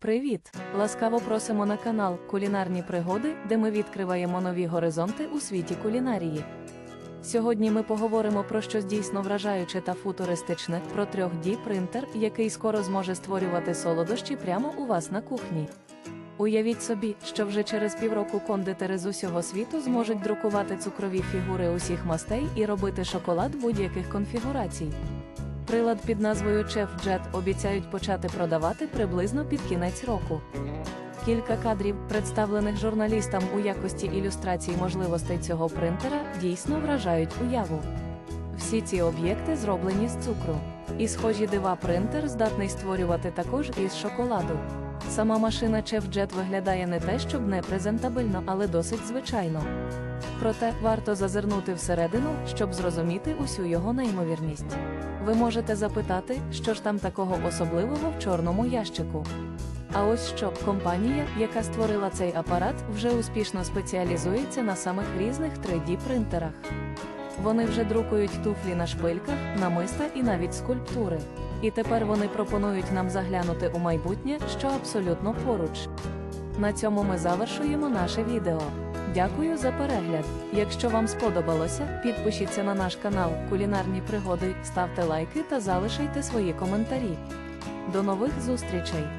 Привіт! Ласкаво просимо на канал Кулінарні пригоди, де ми відкриваємо нові горизонти у світі кулінарії. Сьогодні ми поговоримо про щось дійсно вражаюче та футуристичне, про 3D принтер, який скоро зможе створювати солодощі прямо у вас на кухні. Уявіть собі, що вже через півроку кондитери з усього світу зможуть друкувати цукрові фігури усіх мастей і робити шоколад будь-яких конфігурацій. Прилад під назвою ChefJet обіцяють почати продавати приблизно під кінець року. Кілька кадрів, представлених журналістам у якості ілюстрацій можливостей цього принтера, дійсно вражають уяву. Всі ці об'єкти зроблені з цукру. І схожі дива принтер здатний створювати також із шоколаду. Сама машина Chef виглядає не те, щоб не презентабельно, але досить звичайно. Проте варто зазирнути всередину, щоб зрозуміти усю його неймовірність. Ви можете запитати, що ж там такого особливого в чорному ящику. А ось що компанія, яка створила цей апарат, вже успішно спеціалізується на самих різних 3D принтерах. Вони вже друкують туфлі на шпильках, намиста і навіть скульптури. І тепер вони пропонують нам заглянути у майбутнє, що абсолютно поруч. На цьому ми завершуємо наше відео. Дякую за перегляд. Якщо вам сподобалося, підпишіться на наш канал Кулінарні пригоди, ставте лайки та залишайте свої коментарі. До нових зустрічей!